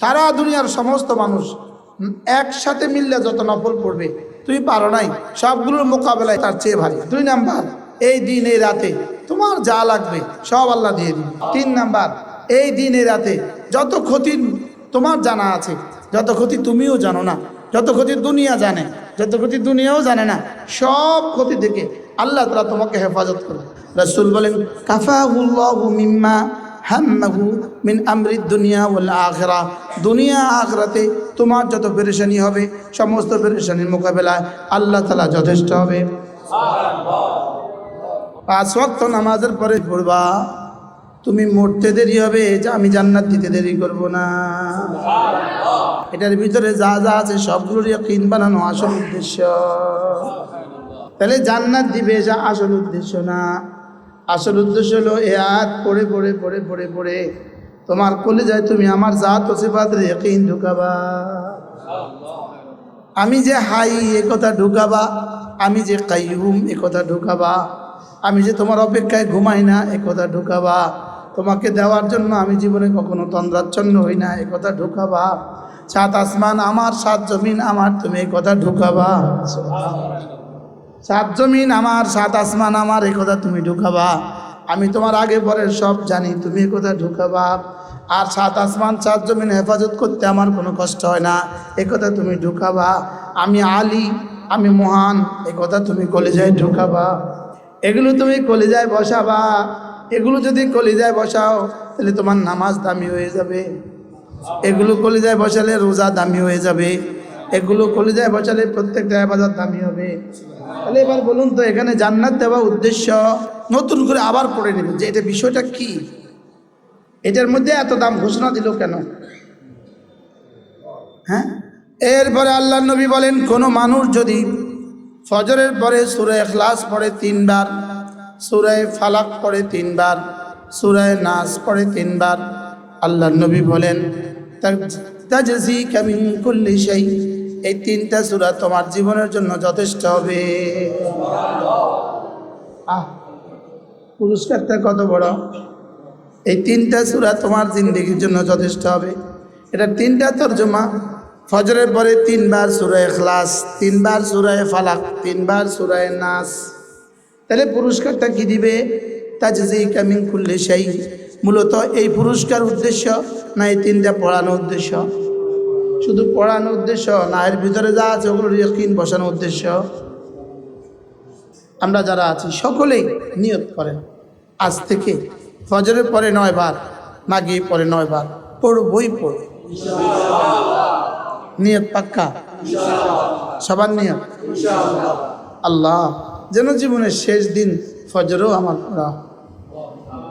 সারা দুনিয়ার সমস্ত মানুষ একসাথে মিললে যত নফল পড়বে তুই পারো নাই, সবগুলোর মোকাবেলায় তার চেয়ে ভারী। দুই নাম্বার, এই দিন, এই রাতে তোমার যা লাগবে সব আল্লাহ দিয়ে দিন তিন নাম্বার, এই দিন, এই রাতে যত ক্ষতি তোমার জানা আছে, যত ক্ষতি তুমিও জানো না, যত ক্ষতি দুনিয়া জানে, যত ক্ষতি দুনিয়াও জানে না, সব ক্ষতি থেকে আল্লাহ তারা তোমাকে হেফাজত করবে। রসুল বলেন, কাফাহুল্লাহু মিম্মা হাম্মাহু মিন আমরি দুনিয়া ওয়াল আখরা। দুনিয়া আখরাতে তোমার যত পেরেশানি হবে, সমস্ত পেরেশানির মোকাবেলায় আল্লাহ তালা যথেষ্ট হবে। পাঁচ ওয়াক্ত নামাজের পরে পড়বা, তুমি মরতে দেরি হবে, যে আমি জান্নাত দিতে দেরি করব না। এটার ভিতরে যা যা আছে সবগুলোর কিন বানানো আসল উদ্দেশ্য। তাহলে জান্নাত দিবে যা আসল উদ্দেশ্য না। আসল উদ্দেশ্য হলো এ আয়াত পড়ে পড়ে পড়ে পড়ে পড়ে। তোমার কলে যায় তুমি আমার জাত ও সিফাত রেকিন ঢুকাবা। আমি যে হাই এ কথা ঢুকাবা, আমি যে কাইহুম এ কথা ঢুকাবা, আমি যে তোমার অপেক্ষায় ঘুমাই না এ কথা ঢুকাবা, তোমাকে দেওয়ার জন্য আমি জীবনে কখনো তন্দ্রাচ্ছন্ন হই না এ কথা ঢুকাবা। সাত আসমান, আমার সাত জমিন, আমার তুমি এ কথা ঢুকাবা। সাত জমিন আমার, সাত আসমান আমার, এ কথা তুমি ঢুকাবা। আমি তোমার আগে পরে সব জানি, তুমি এ কথা ঢুকাবা। আর সাত আসমান, সাত জমিন হেফাজত করতে আমার কোনো কষ্ট হয় না, এ কথা তুমি ঢুকাবা। আমি আলী, আমি মহান, এ কথা তুমি কলেজায় ঢুকাবা। এগুলো তুমি কলেজায় বসাবা। এগুলো যদি কলেজায় বসাও, তাহলে তোমার নামাজ দামি হয়ে যাবে। এগুলো কলেজায় বসালে রোজা দামি হয়ে যাবে। এগুলো কলিজায় বসালে প্রত্যেকটা আবাদত দামি হবে। তাহলে এবার বলুন তো, এখানে জান্নাত দেওয়া উদ্দেশ্য নতুন করে আবার পড়ে নেবে, যে এটা বিষয়টা কি? এটার মধ্যে এত দাম ঘোষণা দিল কেন? হ্যাঁ? এরপরে আল্লাহ নবী বলেন, কোনো মানুষ যদি ফজরের পরে সুরে এখলাস পড়ে তিনবার সুরায় ফালাক পড়ে তিনবার সুরায় নাস পড়ে তিনবার, আল্লাহ নবী বলেন তাজি কামিন কুল্লি সেই এই তিনটা সুরা তোমার জীবনের জন্য যথেষ্ট হবে। আহ, পুরস্কারটা কত বড়? এই তিনটা সুরা তোমার জিন্দগির জন্য যথেষ্ট হবে। এটা তিনটা তর্জমা। ফজরের পরে তিনবার সুরায় খ্লাস তিনবার সুরায় ফালাক, তিনবার সুরায় নাস। তাহলে পুরস্কারটা কি দিবে? তাজি কামিং খুললে সেই মূলত এই পুরস্কার উদ্দেশ্য না এই তিনটা পড়ানো উদ্দেশ্য? শুধু পড়ানো উদ্দেশ্য না এর ভিতরে যা আছে ওগুলো ইয়কিন বসানোর উদ্দেশ্য। আমরা যারা আছি, সকলেই নিয়ত করেন। আজ থেকে ফজরের পরে নয় বার মাগিয়ে পরে নয় বার পড়বই পড়ব। নিয়ত পাক্কা? সবার নিয়ত? আল্লাহ যেন জীবনের শেষ দিন ফজরও আমার পড়া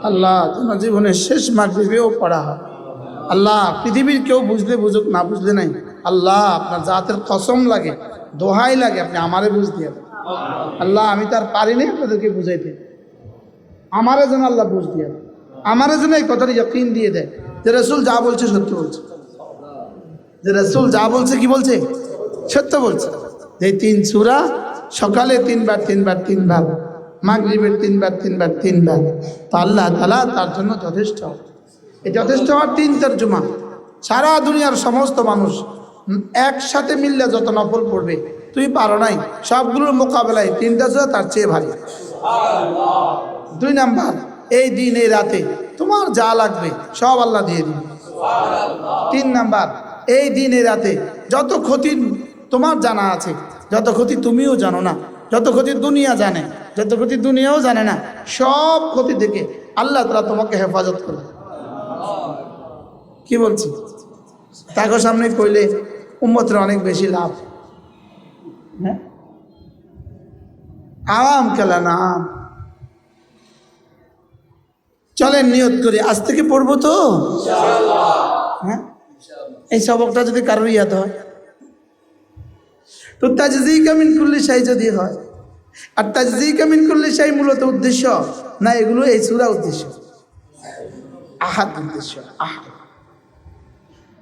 আল্লাহ যেন জীবনের শেষ মাগরিবেও পড়া হয়। আল্লাহ, পৃথিবীর কেউ বুঝলে বুঝুক, না বুঝলে নাই। আল্লাহ, আপনার জাতের কসম লাগে, দোহাই লাগে, আপনি আমারে বুঝ দিয়ে। আল্লাহ, আমি তার পারিনি আপনাদেরকে বুঝাইতে। আমারে যেন আল্লাহ বুঝ দিয়ে। আমারে যেন এই কথাটা যকিন দিয়ে দেয়। যে রসুল যা বলছে সত্য বলছে। যে রসুল যা বলছে কি বলছে? সত্য বলছে। যে তিন সুরা, সকালে তিনবার তিনবার তিনবার, মাগরিবের তিনবার তিনবার তিনবার। তা আল্লাহ তালা তার জন্য যথেষ্ট। এই যথেষ্ট হওয়ার তিন তর্জমা। সারা দুনিয়ার সমস্ত মানুষ একসাথে মিললে যত নফল পড়বে তুই পারো নাই। সবগুলোর মোকাবেলায় তিনটা সুরা তার চেয়ে ভারী। দুই নাম্বার, এই দিন, এই রাতে তোমার যা লাগবে সব আল্লাহ দিয়ে দিন তিন নাম্বার, এই দিন, এই রাতে যত ক্ষতি তোমার জানা আছে, যত ক্ষতি তুমিও জানো না, যত ক্ষতি দুনিয়া জানে, যত ক্ষতি দুনিয়াও জানে না, সব ক্ষতি থেকে আল্লাহ তারা তোমাকে হেফাজত করবে। কি বলছি? তাকে সামনে কইলে উম্মতের অনেক বেশি লাভ। হ্যাঁ? আরাম খেলা না আম? চলেন নিয়ত করি, আজ থেকে পড়ব তো? হ্যাঁ? এই সবকটা যদি কারোর ইয়াদ হয়। তো কামিন করলে সাই যদি হয়। আর তাজজি কামিন করলে সাই মূলত উদ্দেশ্য? না, এগুলো এই সুরা উদ্দেশ্য। আহাদ উদ্দেশ্য, আহাদ।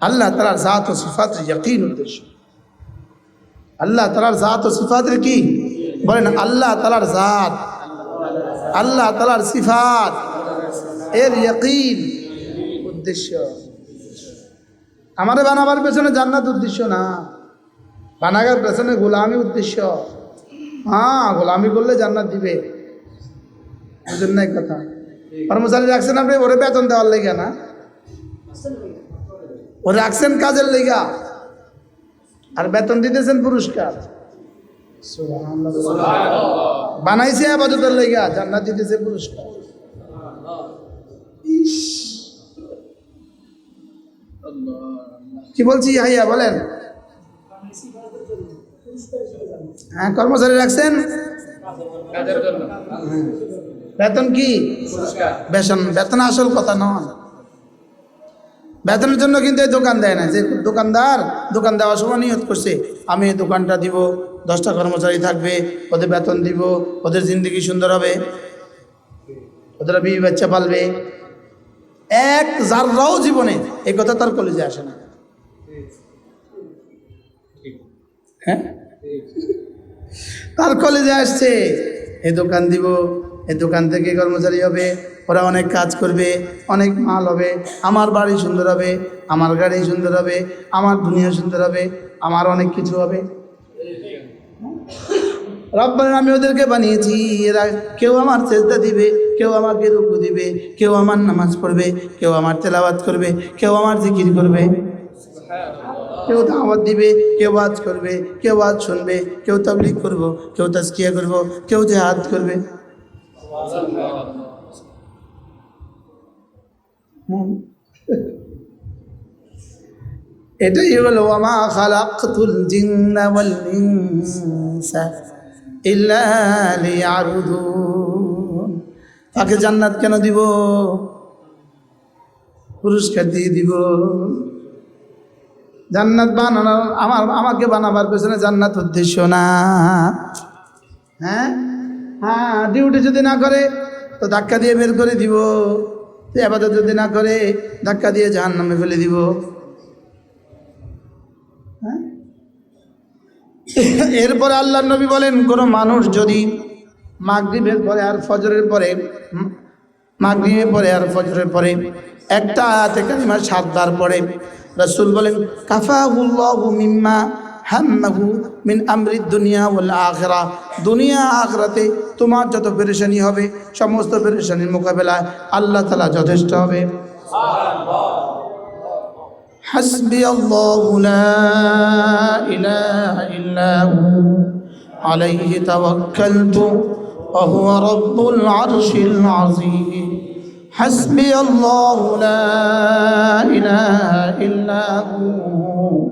আল্লাহ তালার জাত ও সিফাতের যকিন উদ্দেশ্য। আল্লাহ তালার জাত ও সিফাতের কি? বলেন, আল্লাহ তালার জাত, আল্লাহ তালার সিফাত, এর ইয়কিন উদ্দেশ্য। আমারে বানাবার পেছনে জান্নাত উদ্দেশ্য না। বানাগার পেছনে গোলামি উদ্দেশ্য। হ্যাঁ গোলামি করলে জান্নাত দিবে। এক কথা? কর্মচারী রাখছেন আপনি, ওরে বেতন দেওয়ার লেগে না। ও রাখছেন কাজের লেগা। আর বেতন দিতেছেন পুরস্কার। বানাইছে আপাততের লেগা জান্নাত দিতেছে পুরস্কার। কি বলছি হাইয়া বলেন। হ্যাঁ কর্মচারী রাখছেন? বেতন কি? বেতন বেতন আসল কথা নয়। বেতনের জন্য কিন্তু এই দোকান দেয় না। যে দোকানদার দোকান দেওয়ার সময় নিয়ত করছে, আমি এই দোকানটা দিব, দশটা কর্মচারী থাকবে, ওদের বেতন দিব, ওদের জিন্দগি সুন্দর হবে, ওদের বিবি বাচ্চা পালবে। এক যার যাররাও জীবনে এই কথা তার কলেজে আসে না। হ্যাঁ? তার কলেজে আসছে, এই দোকান দিব এই দোকান থেকে কর্মচারী হবে, ওরা অনেক কাজ করবে, অনেক মাল হবে, আমার বাড়ি সুন্দর হবে, আমার গাড়ি সুন্দর হবে, আমার দুনিয়া সুন্দর হবে, আমার অনেক কিছু হবে রব্বান, আমি ওদেরকে বানিয়েছি, এরা কেউ আমার চেষ্টা দিবে, কেউ আমাকে রুকু দিবে, কেউ আমার নামাজ পড়বে, কেউ আমার তেলাবাত করবে, কেউ আমার জিকির করবে কেউ দাওয়াত দিবে, কেউ আজ করবে, কেউ আজ শুনবে, কেউ তাবলিক করব, কেউ তাস্কিয়া করব, কেউ জেহাদ করবে হুম। এটাই হলো আমা খালাকতুল জিন্না ওয়াল ইনসা তাকে জান্নাত কেন দিব? পুরস্কার দিয়ে দিব। জান্নাত বানানোর, আমার, আমাকে বানাবার পেছনে জান্নাত উদ্দেশ্য না। হ্যাঁ? হ্যাঁ ডিউটি যদি না করে, তো ধাক্কা দিয়ে বের করে দিব। আপাতত যদি না করে, ধাক্কা দিয়ে জাহান নামে ফেলে দিব। হ্যাঁ? এরপরে আল্লাহ নবী বলেন, কোনো মানুষ যদি মাগরিবের পরে আর ফজরের পরে, মাগরিবের পরে আর ফজরের পরে একটা হাতে কালিমা সাতবার পড়ে। রাসূল বলেন, কাফাহুল্লাহু মিম্মা হাম্মাহু মিন আমরি দুনিয়া ওয়াল আখিরা দুনিয়া আখিরাতে তোমার যত পেরেশানি হবে সমস্ত পেরেশানির মোকাবেলায় আল্লাহ তাআলা যথেষ্ট হবে حسبي الله لا إله إلا هو عليه توكلت وهو رب العرش العظيم حسبي الله لا إله إلا هو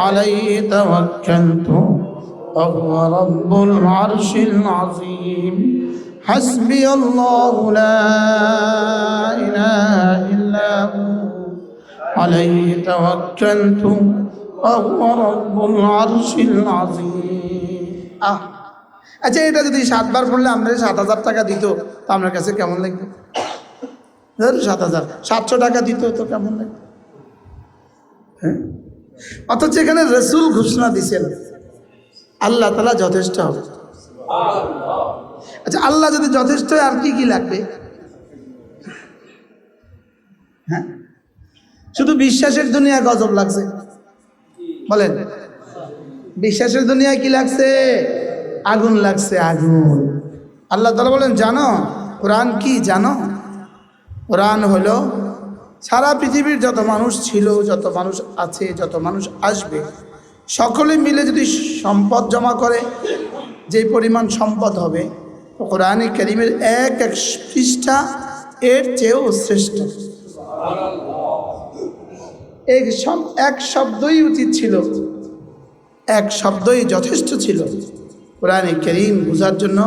عليه توكلت وهو رب العرش العظيم حسبي الله لا إله إلا هو عليه توكلت وهو رب العرش العظيم আহ আচ্ছা এটা যদি সাতবার পড়লে আমাদের সাত হাজার টাকা দিত তো আপনার কাছে কেমন লাগবে ধর সাত হাজার সাতশো টাকা দিত তো কেমন লাগবে হ্যাঁ অথচ এখানে রসুল ঘোষণা দিছেন। আল্লাহ তালা যথেষ্ট হবে। আচ্ছা আল্লাহ যদি যথেষ্ট আর কি কি লাগবে? হ্যাঁ? শুধু বিশ্বাসের দুনিয়া গজব লাগছে। বলেন। বিশ্বাসের দুনিয়ায় কি লাগছে? আগুন লাগছে, আগুন। আল্লাহ তালা বলেন, জানো? কোরআন কি জানো? কোরআন হলো সারা পৃথিবীর যত মানুষ ছিল, যত মানুষ আছে, যত মানুষ আসবে, সকলে মিলে যদি সম্পদ জমা করে, যে পরিমাণ সম্পদ হবে, কোরআনে করিমের এক এক পৃষ্ঠা এর চেয়েও শ্রেষ্ঠ। এক এক শব্দই উচিত ছিল। এক শব্দই যথেষ্ট ছিল কোরআনে করিম বোঝার জন্য,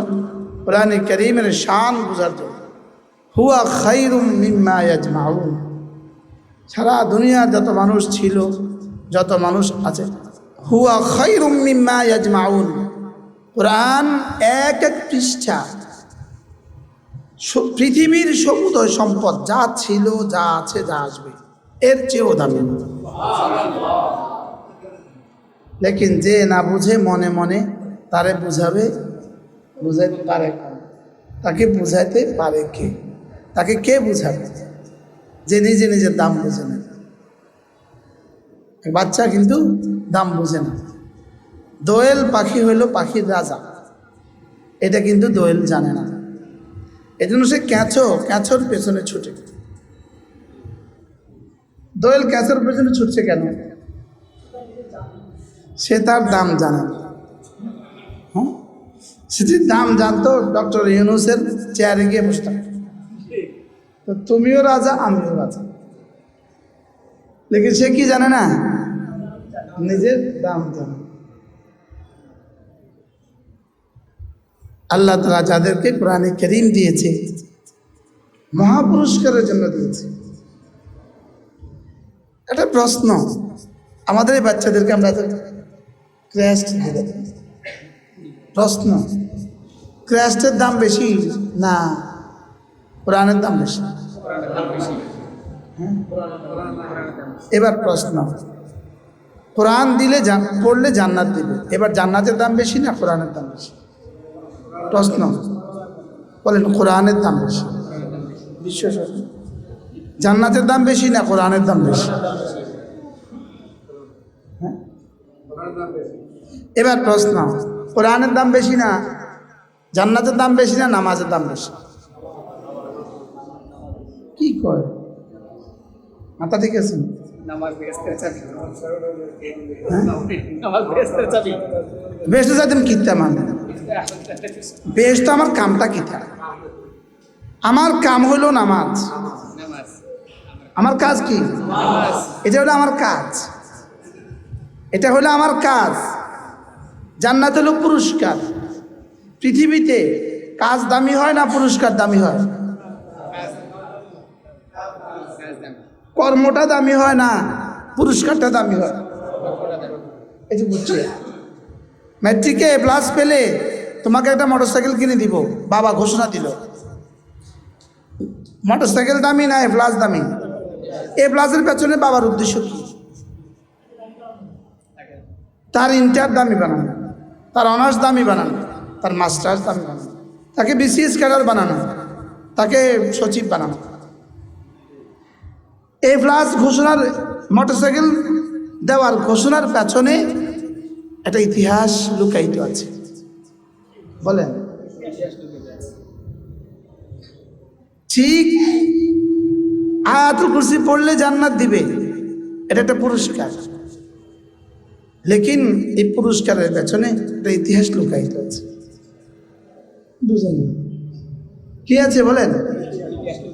কোরআনে করিমের শান বোঝার জন্য। হুয়া খাইরুম মিম্মা ইয়াজমাউন। সারা দুনিয়ার যত মানুষ ছিল, যত মানুষ আছে, হুয়া খাইরুম মিম্মা ইয়াজমাউন। কোরআন এক এক পৃষ্ঠা। পৃথিবীর সমুদয় সম্পদ যা ছিল, যা আছে, যা আসবে, এর চেয়েও দামি। লেকিন যে না বুঝে, মনে মনে তারে বুঝাবে, বুঝাইতে পারে? তাকে বুঝাইতে পারে কে? তাকে কে বুঝাবে? যে নিজে নিজের দাম বোঝে না বাচ্চা কিন্তু দাম বোঝে না। দোয়েল পাখি হইল পাখির রাজা। এটা কিন্তু দোয়েল জানে না। এজন্য সে ক্যাঁচো, ক্যাঁচোর পেছনে ছুটে। দোয়েল ক্যাঁচোর পেছনে ছুটছে কেন? সে তার দাম জানে। হ্যাঁ? সে যদি দাম জানতো ডক্টর ইউনুসের চেয়ারে গিয়ে বসতাম তো তুমিও রাজা, আমিও রাজা। লেকিন সে কি জানে না? নিজের দাম জানে। আল্লাহ তালা যাদেরকে কোরআনে করিম দিয়েছে, মহাপুরস্কারের জন্য দিয়েছে। একটা প্রশ্ন। আমাদের এই বাচ্চাদেরকে আমরা ক্র্যাস্ট দিলে প্রশ্ন। ক্র্যাস্টের দাম বেশি না? কোরআনের দাম বেশি। হ্যাঁ? এবার প্রশ্ন। কোরআন দিলে পড়লে জান্নাত দিবে। এবার জান্নাতের দাম বেশি না কোরআনের দাম বেশি? প্রশ্ন। বলেন, কোরআনের দাম বেশি। বিশ্বাস জান্নাতের দাম বেশি না কোরআনের দাম বেশি? হ্যাঁ? এবার প্রশ্ন। কোরআনের দাম বেশি না জান্নাতের দাম বেশি না নামাজের দাম বেশি? কি কয়? মাথা ঠিক আছে? নামাজ বেহেস্তের চাবি। হ্যাঁ? নামাজ বেহেস্তের চাবি বেশ তো যাতেন কিনতে মানে আমার কামটা কিতা আমার কাম হইল নামাজ। নামাজ। আমার কাজ কি? এটা হলো আমার কাজ। এটা হলো আমার কাজ। জান্নাত হলো পুরস্কার। পৃথিবীতে কাজ দামি হয় না পুরস্কার দামি হয় কাজ দাম কর্মটা দামি হয় না, পুরস্কারটা দামি হয়। এই যে বুঝছি। ম্যাট্রিকে প্লাস পেলে তোমাকে একটা মোটরসাইকেল কিনে দিব। বাবা ঘোষণা দিল। মোটরসাইকেল দামি না এ প্লাস দামি। এ প্লাসের পেছনে বাবার উদ্দেশ্য কি? তার ইন্টার দামি বানানো, তার অনার্স দামি বানানো, তার মাস্টার্স দামি বানানো, তাকে বিসিএস ক্যাডার বানানো, তাকে সচিব বানানো। এ প্লাস ঘোষণার মোটরসাইকেল দেওয়ার ঘোষণার পেছনে একটা ইতিহাস লুকায়িত আছে। বলেন। ঠিক আয়াতুল কুরসি পড়লে জান্নাত দিবে, এটা একটা পুরস্কার। লেকিন এই পুরস্কারের পেছনে একটা ইতিহাস লুকায়িত আছে। বুঝেন। না? কি আছে বলেন?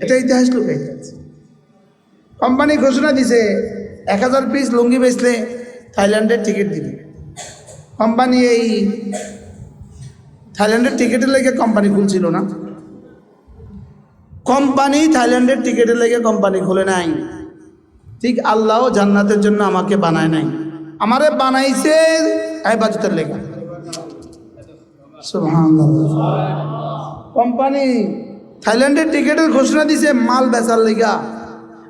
এটা ইতিহাস লুকায়িত আছে। কোম্পানি ঘোষণা দিছে, এক হাজার পিস লুঙ্গি বেচলে থাইল্যান্ডের টিকিট দিবে। কোম্পানি এই থাইল্যান্ডের টিকিটের লেগে কোম্পানি খুলছিল না। কোম্পানি থাইল্যান্ডের টিকিটের লেগে কোম্পানি খুলে নাই। ঠিক আল্লাহ জান্নাতের জন্য আমাকে বানায় নাই। আমারে বানাইছে বাজতের লেগে। কোম্পানি থাইল্যান্ডের টিকিটের ঘোষণা দিছে মাল বেচার লেগা।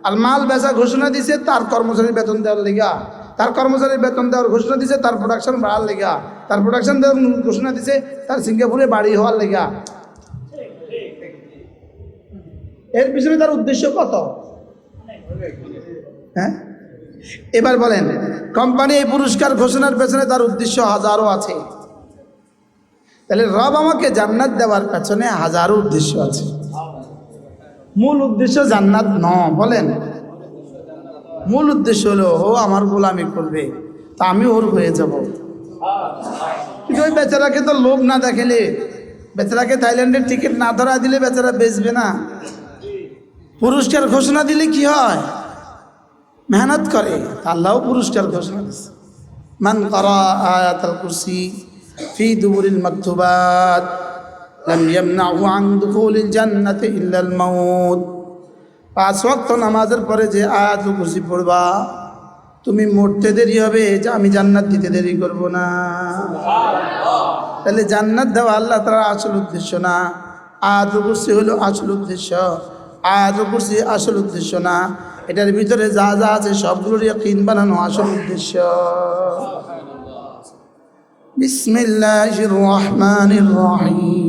আর মাল বেচা ঘোষণা দিছে, তার কর্মচারীর বেতন দেওয়ার লেগা। তার কর্মচারীর বেতন দেওয়ার ঘোষণা দিছে, তার প্রোডাকশন বাড়ার লেগা। তার প্রোডাকশন দেওয়ার ঘোষণা দিছে, তার সিঙ্গাপুরে বাড়ি হওয়ার লেগা। এর পিছনে তার উদ্দেশ্য কত? হ্যাঁ? এবার বলেন, কোম্পানি এই পুরস্কার ঘোষণার পেছনে তার উদ্দেশ্য হাজারো আছে। তাহলে রব আমাকে জান্নাত দেওয়ার পেছনে হাজারো উদ্দেশ্য আছে। মূল উদ্দেশ্য জান্নাত ন, বলেন। মূল উদ্দেশ্য হলো, ও আমার গোলামি করবে, তা আমি ওর হয়ে যাব। কিন্তু ওই বেচারাকে তো লোক না দেখালে, বেচারাকে থাইল্যান্ডের টিকিট না ধরা দিলে বেচারা বেচবে না। পুরস্কার ঘোষণা দিলে কি হয়? মেহনত করে আল্লাহও পুরস্কার ঘোষণা দিচ্ছে মান করা আয়াত আল কুরসি ফি দুবুরিল মাকতুবাত لم يمنعه عن دخول الجنة إلا الموت পাঁচ ওয়াক্ত নামাজের পরে যে আয়াত কুরসি পড়বা তুমি মরতে দেরি হবে যে আমি জান্নাত দিতে দেরি করব না তাহলে জান্নাত দেওয়া আল্লাহ তারা আসল উদ্দেশ্য না আয়াত কুরসি হলো আসল উদ্দেশ্য আয়াত কুরসি আসল উদ্দেশ্য না এটার ভিতরে যা যা আছে সবগুলোর কিন বানানো আসল উদ্দেশ্য بسم الله الرحمن الرحيم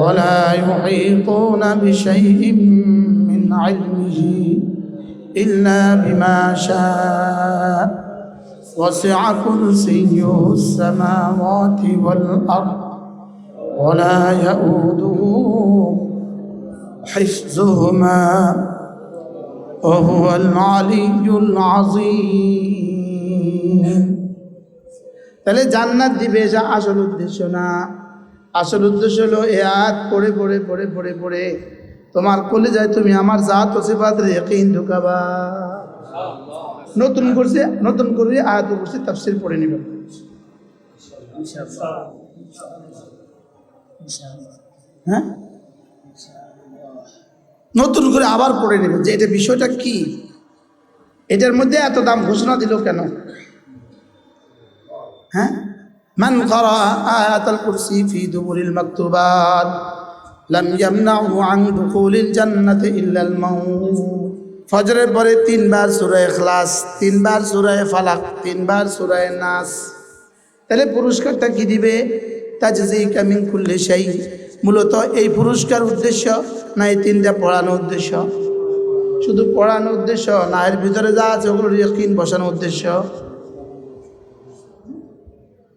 ولا يحيطون بشيء من علمه إلا بما شاء وسع كرسيه السماوات والأرض ولا يؤوده حفظهما وهو العلي العظيم তাহলে জান্নাত দিবে যা আসল উদ্দেশ্য না আসল উদ্দেশ্য হলো এ আয়াত পড়ে পড়ে পড়ে পড়ে পড়ে। তোমার কলে যায় তুমি আমার জাত ও সিফাত রেকিন ঢুকাবা। নতুন করছে, নতুন করে আয়াত করছে তাফসির পড়ে নিবে। হ্যাঁ? নতুন করে আবার পড়ে নেবে। যে এটা বিষয়টা কি? এটার মধ্যে এত দাম ঘোষণা দিল কেন? হ্যাঁ? من قرأ آية الكرسي في دبر المكتوبات لم يمنعه عن دخول الجنة إلا الموت ফজরের পরে তিনবার সুরায় খ্লাস তিনবার সুরায় ফালাক তিনবার সুরায় নাস তাহলে পুরস্কারটা কি দিবে তাজজি কামিং খুললে সেই মূলত এই পুরস্কার উদ্দেশ্য না এই তিনটা পড়ানো উদ্দেশ্য শুধু পড়ানোর উদ্দেশ্য না এর ভিতরে যা আছে ওগুলোর ইয়কিন বসানোর উদ্দেশ্য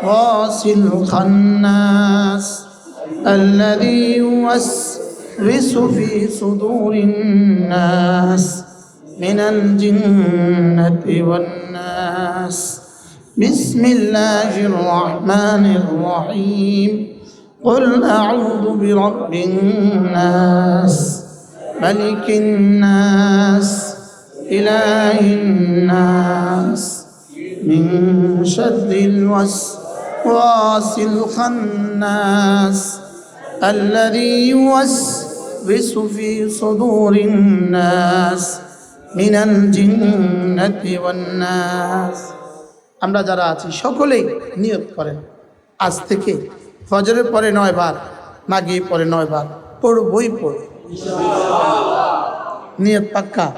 الوسواس الخناس الذي يوسوس في صدور الناس من الجنة والناس. بسم الله الرحمن الرحيم. قل أعوذ برب الناس ملك الناس إله الناس. من شر الوسواس الخناس الذي يوسوس في صدور الناس من الجنة والناس আমরা যারা আছি সকলেই নিয়ত করেন আজ থেকে ফজরের পরে নয় বার মাগিয়ে পরে নয় বার পড়বই পড়ব নিয়ত পাক্কা